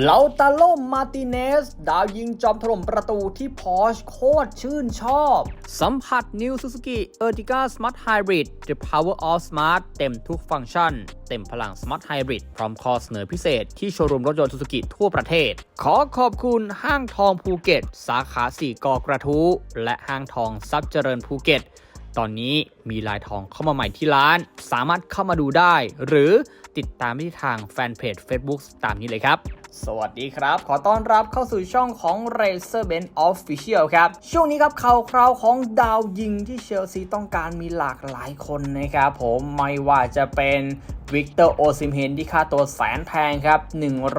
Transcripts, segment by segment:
เลาตาโลมมาติเนส ดาวยิงจอมถล่มประตูที่พอชโคตรชื่นชอบ สัมผัส New Suzuki Ertiga Smart Hybrid The Power of Smart เต็มทุกฟังก์ชัน เต็มพลัง Smart Hybrid พร้อมข้อเสนอพิเศษที่โชว์รูมรถยนต์ Suzuki ทั่วประเทศ ขอขอบคุณห้างทองภูเก็ต สาขาสี่กอกระทู้และห้างทองซับเจริญภูเก็ตตอนนี้มีลายทองเข้ามาใหม่ที่ร้าน สามารถเข้ามาดูได้ หรือติดตามได้ที่ทางแฟนเพจ Facebook ตามนี้เลยครับ สวัสดีครับ ขอต้อนรับเข้าสู่ช่องของ Racer Benz Official ครับ ช่วงนี้ครับข่าวคราวของดาวยิงที่เชลซีต้องการมีหลากหลายคนนะครับผมไม่ว่าจะเป็นวิกเตอร์โอซิมเฮนที่ค่าตัวแสนแพงครับ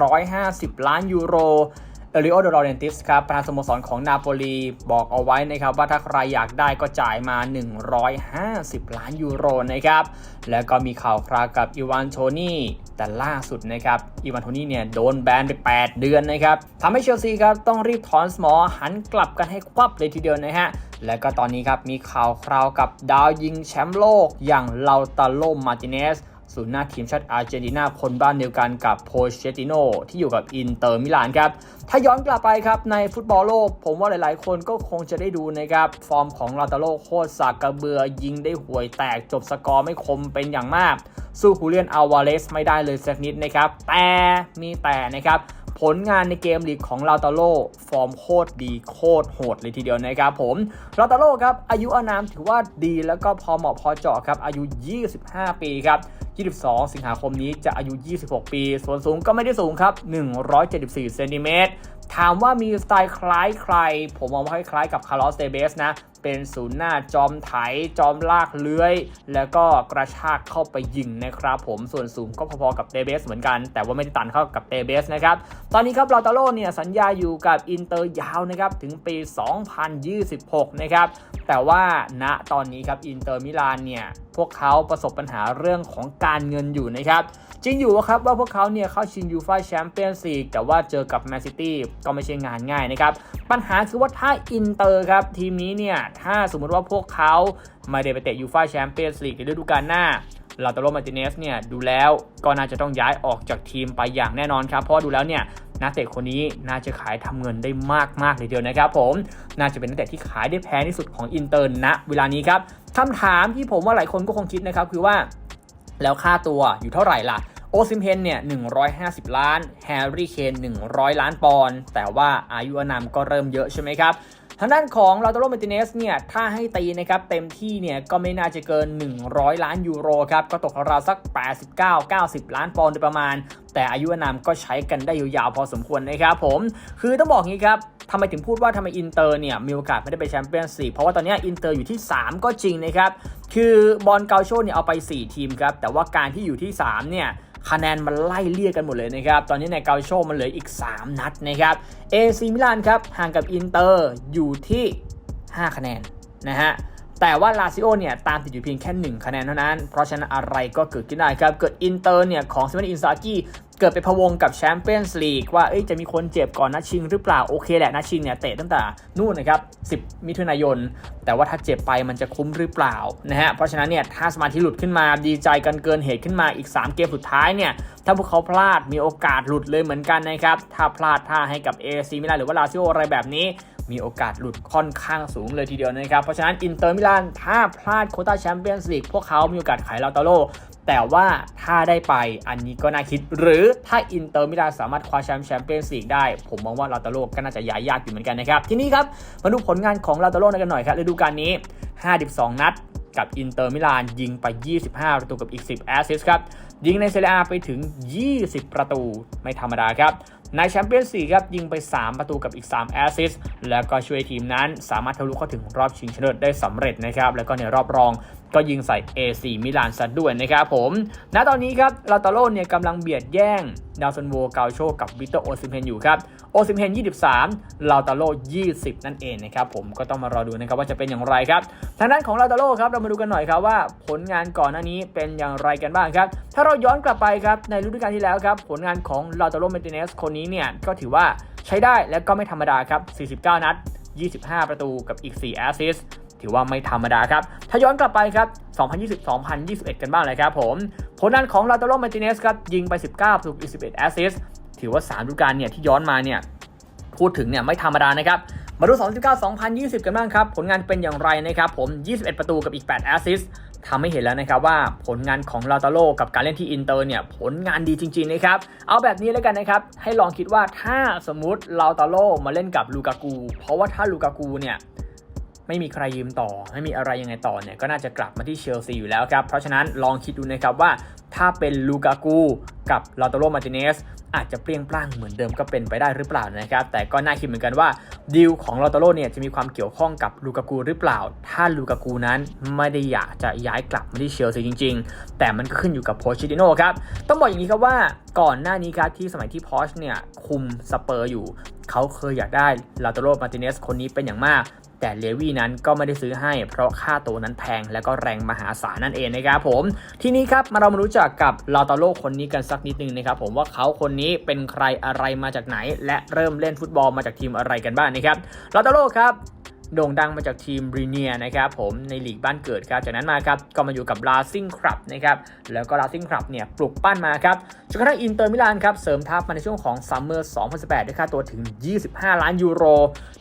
150 ล้านยูโร เอริโอเดรอเรนติสครับประธานสโมสรของนาโปลีบอกเอาไว้นะครับว่าถ้าใครอยากได้ก็จ่ายมา 150 ล้านยูโรนะครับแล้วก็มีข่าวคราวกับอีวานโทนี่แต่ล่าสุดนะครับอีวานโทนี่เนี่ยโดนแบนไป 8 เดือนนะครับทำให้เชลซีครับต้องรีบถอนสมอหันกลับกันให้ควับเลยทีเดียวนะฮะแล้วก็ตอนนี้ครับมีข่าวคราวกับดาวยิงแชมป์โลกอย่างลาตาโลมาติเนส ศูนย์หน้าทีมชาติอาร์เจนตินาคนบ้านเดียวกันกับโพเชติโนที่อยู่กับอินเตอร์มิลานครับ ถ้าย้อนกลับไปครับในฟุตบอลโลก ผมว่าหลายๆ คนก็คงจะได้ดูนะครับ ฟอร์มของลาตาโลโคตรสากกระเบือยิงได้ห่วยแตกจบสกอร์ไม่คมเป็นอย่างมาก สู้ฮูเลียนอาวาเลสไม่ได้เลยสักนิดนะครับ แต่มีแต่นะครับ ผลงานในเกมลีกของลาตาโลฟอร์มโคตรดีโคตรโหดเลยทีเดียวนะครับผมลาตาโลครับอายุอานามถือว่าดีแล้วก็พอเหมาะพอเจาะครับอายุ 25 ปีครับ22 สิงหาคมนี้จะอายุ 26 ปี ส่วนสูงก็ไม่ได้สูงครับ 174 เซนติเมตร ถามว่ามีสไตล์คล้ายใคร ผมมองว่าคล้ายกับคาร์ลอสเตเบสนะ เป็นศูนย์หน้าจอมไถ จอมลากเลื้อย แล้วก็กระชากเข้าไปยิงนะครับผมส่วนสูงก็พอๆกับเตเบสเหมือนกัน แต่ว่าไม่ได้ตันเข้ากับเตเบสนะครับ ตอนนี้ครับลาตาโลเนี่ยสัญญาอยู่กับอินเตอร์ยาวนะครับถึงปี 2026 นะครับ แต่ว่าณตอนนี้ครับอินเตอร์มิลานเนี่ย พวกเขาประสบปัญหาเรื่องของการเงินอยู่นะครับจริงอยู่ครับว่าพวกเขาเนี่ยเข้าชิงยูฟ่าแชมเปี้ยนส์ลีกแต่ว่าเจอกับแมนซิตี้ก็ไม่ใช่งานง่ายนะครับปัญหาคือว่าถ้าอินเตอร์ครับทีมนี้เนี่ยถ้าสมมุติว่าพวกเขาไม่ได้ไปเตะยูฟ่าแชมเปี้ยนส์ลีกในฤดูกาลหน้าลาตาโรมาติเนสเนี่ยดูแล้วก็น่าจะต้องย้ายออกจากทีมไปอย่างแน่นอนครับ เพราะดูแล้วเนี่ยนักเตะคนนี้น่าจะขายทำเงินได้มากมากเลยเดียวนะครับผม น่าจะเป็นนักเตะที่ขายได้แพงที่สุดของอินเตอร์ณเวลานี้ครับ คำถามที่ผมว่าหลายคนก็คงคิดนะครับคือว่าแล้วค่าตัวอยู่เท่าไหร่ล่ะ โอซิมเพนเนี่ย 150 ล้าน แฮร์รี่เคน 100 ล้านปอนด์ แต่ว่าอายุอานามก็เริ่มเยอะใช่ไหมครับ ทางด้านของลาโตโรมาติเนสเนี่ย ถ้าให้ตีนะครับ เต็มที่เนี่ย ก็ไม่น่าจะเกิน 100 ล้านยูโรครับ ก็ตกราวสัก 89-90 ล้านปอนด์โดยประมาณ แต่อายุอานามก็ใช้กันได้ยาวๆพอสมควรนะครับผม คือต้องบอกงี้ครับ ทำไมถึงพูดว่าทำไมอินเตอร์เนี่ยมีโอกาสไม่ได้ไปแชมเปี้ยนส์ลีกเพราะว่าตอนนี้อินเตอร์อยู่ที่ 3 ก็จริงนะครับ คือบอลเกาโชเนี่ยเอาไป 4 ทีมครับ แต่ว่าการที่อยู่ที่ 3 เนี่ยคะแนนมันไล่เลี่ยกันหมดเลยนะครับ ตอนนี้ในเกาโชมันเหลืออีก 3 นัดนะครับเอซีมิลานครับห่างกับอินเตอร์อยู่ที่ 5 คะแนนนะฮะแต่ว่าลาซิโอเนี่ยตามติดอยู่เพียงแค่ 1 คะแนนเท่านั้น เพราะฉะนั้นอะไรก็เกิดขึ้นได้ครับ เกิดอินเตอร์เนี่ยของเซิมเนอินซากิ เกิดไปพะวงกับแชมเปี้ยนส์ลีกว่าจะมีคนเจ็บก่อนนัดชิงหรือเปล่า โอเคแหละนัดชิงเนี่ยเตะตั้งแต่นู่นนะครับ 10 มิถุนายน แต่ว่าถ้าเจ็บไปมันจะคุ้มหรือเปล่านะฮะเพราะฉะนั้นเนี่ยถ้าสมาธิหลุดขึ้นมาดีใจกันเกินเหตุขึ้นมาอีก 3 เกมสุดท้ายเนี่ยถ้าพวกเขาพลาดมีโอกาสหลุดเลยเหมือนกันนะครับถ้าพลาดท่าให้กับเอซีมิลานหรือว่าลาซิโออะไรแบบนี้มีโอกาสหลุดค่อนข้างสูงเลยทีเดียวนะครับ เพราะฉะนั้นอินเตอร์มิลานถ้าพลาดโคต้าแชมเปี้ยนส์ลีกพวกเขามีโอกาสขายลาตาโล แต่ว่าถ้าได้ไปอันนี้ก็น่าคิด หรือถ้าอินเตอร์มิลานสามารถคว้าแชมป์แชมเปี้ยนส์ลีกได้ ผมมองว่าลาตาโลก็น่าจะย้ายยากอยู่เหมือนกันนะครับ ทีนี้ครับ มาดูผลงานของลาตาโลกันหน่อยครับฤดูกาลนี้ 52 นัดกับอินเตอร์มิลานยิงไป 25 ประตูกับอีก 10 แอสซิสต์ครับ ยิงในเซเรียอาไปถึง 20 ประตูไม่ธรรมดาครับในแชมเปี้ยนส์ลีกครับยิงไป 3 ประตูกับอีก 3 แอสซิสต์แล้วก็ช่วยทีมนั้นสามารถทะลุเข้าถึงรอบชิงชนะเลิศได้สำเร็จนะครับ แล้วก็ในรอบรอง ก็ยิงใส่ AC มิลานซะด้วยนะครับผม ณ ตอนนี้ครับ ลาตาโลเนี่ยกำลังเบียดแย่ง ดาวซันโวเกาโชกับวิเตอร์โอซิมเพนอยู่ครับ โอซิมเพน 23 ลาตาโล 20 นั่นเองนะครับผม ก็ต้องมารอดูนะครับว่าจะเป็นอย่างไรครับ ทางด้านของลาตาโลครับ เรามาดูกันหน่อยครับว่าผลงานก่อนหน้านี้เป็นอย่างไรกันบ้างครับ ถ้าเราย้อนกลับไปครับในฤดูกาลที่แล้วครับ ผลงานของลาตาโลเมติเนสคนนี้เนี่ยก็ถือว่าใช้ได้และก็ไม่ธรรมดาครับ 49 นัด 25 ประตูกับอีก 4 แอสซิสต์ ถือว่าไม่ธรรมดาครับ ถ้าย้อนกลับไปครับ 2020-2021 กันบ้างเลยครับผม ผลงานของลาตาโลมาติเนสครับ ยิงไป 19ประตูอีก11แอสซิสถือว่า3ฤดูกาลเนี่ยที่ย้อนมาเนี่ยพูดถึงเนี่ยไม่ธรรมดานะครับ มาดู 2019-2020 กันบ้างครับ ผลงานเป็นอย่างไรนะครับผม 21 ประตูกับอีก 8 แอสซิสทำให้เห็นแล้วนะครับว่าผลงานของลาตาโลกับการเล่นที่อินเตอร์เนี่ยผลงานดีจริงๆนะครับ เอาแบบนี้แล้วกันนะครับ ให้ลองคิดว่าถ้าสมมติลาตาโลมาเล่นกับลูกากู เพราะว่าถ้าลูกากูเนี่ย ไม่มีใครยืมต่อ ไม่มีอะไรยังไงต่อเนี่ยก็น่าจะกลับมาที่เชลซีอยู่แล้วครับ เพราะฉะนั้นลองคิดดูนะครับว่าถ้าเป็นลูกากูกับลาโตโรมาติเนสอาจจะเปรี้ยงปร้างเหมือนเดิมก็เป็นไปได้หรือเปล่านะครับ แต่ก็น่าคิดเหมือนกันว่าดีลของลาโตโรเนี่ยจะมีความเกี่ยวข้องกับลูกากูหรือเปล่า ถ้าลูกากูนั้นไม่ได้อยากจะย้ายกลับมาที่เชลซีจริง ๆ แต่มันก็ขึ้นอยู่กับโพชิติโน่ครับ ต้องบอกอย่างนี้ครับว่าก่อนหน้านี้ครับที่สมัยที่พอชเนี่ยคุมสเปอร์อยู่ เขาเคยอยากได้ลาโตโรมาติเนสคนนี้เป็นอย่างมาก แต่เลวี่นั้นก็ไม่ได้ซื้อให้ เพราะค่าตัวนั้นแพงและก็แรงมหาศาลนั่นเองนะครับผม ทีนี้ครับมาเรามารู้จักกับลาตาโลคนนี้กันสักนิดนึงนะครับผมว่าเขาคนนี้เป็นใครอะไรมาจากไหน และเริ่มเล่นฟุตบอลมาจากทีมอะไรกันบ้างนะครับลาตาโลครับ โด่งดังมาจากทีมบรีเนียนะครับผมในลีกบ้านเกิดครับ จากนั้นมาครับก็มาอยู่กับลาซิงคลับนะครับแล้วก็ลาซิงคลับเนี่ยปลุกปั้นมาครับจนกระทั่งอินเตอร์มิลานครับเสริมทัพมาในช่วงของซัมเมอร์2018 ด้วยค่าตัวถึง 25 ล้านยูโร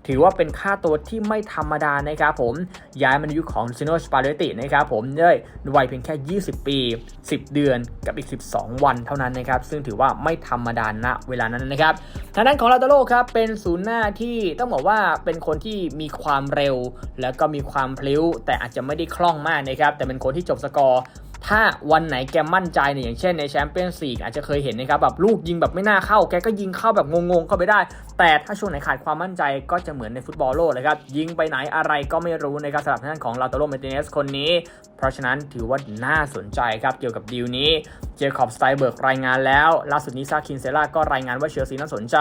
ถือว่าเป็นค่าตัวที่ไม่ธรรมดานะครับผมย้ายมาในยุคของซิโนสปาเรตินะครับผมด้วยวัยเพียงแค่ 20 ปี 10 เดือนกับอีก 12 วันเท่านั้นนะครับซึ่งถือว่าไม่ธรรมดาณเวลานั้นนะครับทางด้านของลาตาโลครับเป็นศูนย์หน้าที่ต้องบอกว่าเป็นคนที่มีความเร็ว แล้วก็มีความพลิ้ว แต่อาจจะไม่ได้คล่องมากนะครับ แต่เป็นคนที่จบสกอร์ถ้าวันไหนแกมั่นใจเนี่ยอย่างเช่นในแชมเปี้ยนส์ลีกอาจจะเคยเห็นนะครับแบบลูกยิงแบบไม่น่าเข้า แกก็ยิงเข้าแบบงงๆเข้าไปได้ แต่ถ้าช่วงไหนขาดความมั่นใจก็จะเหมือนในฟุตบอลโลกเลยครับ ยิงไปไหนอะไรก็ไม่รู้นะครับสำหรับท่านของลาโตโรเมติเนสคนนี้ เพราะฉะนั้นถือว่าน่าสนใจครับเกี่ยวกับดีลนี้ เจคอบสไตเบิร์กรายงานแล้ว ล่าสุดนี้ซาคินเซล่าก็รายงานว่าเชลซีน่าสนใจ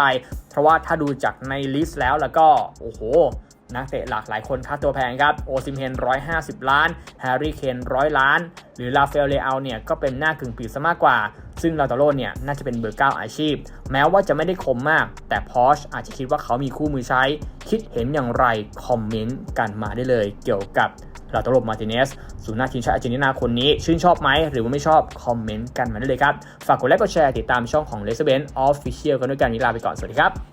เพราะว่าถ้าดูจากในลิสต์แล้วแล้วก็โอ้โห นักเตะหลากหลายคนค่าตัวแพงครับ โอซิมเฮน 150 ล้าน แฮร์รี่เคนร้อยล้าน หรือลาเฟลเลอาเนี่ยก็เป็นหน้ากึ่งปีซะมากกว่า ซึ่งลาตาโลเนี่ยน่าจะเป็นเบอร์9อาชีพ แม้ว่าจะไม่ได้คมมาก แต่พอชอาจจะคิดว่าเขามีคู่มือใช้ คิดเห็นอย่างไร คอมเมนต์กันมาได้เลย เกี่ยวกับลาตโลมาติเนสศูนย์หน้าทีมชาติอาร์เจนตินาคนนี้ ชื่นชอบไหม หรือว่าไม่ชอบ คอมเมนต์กันมาได้เลยครับ ฝากกดไลค์กดแชร์ติดตามช่องของ l e s b e n Official กันด้วยกันวันนี้ลาไปก่อน สวัสดีครับ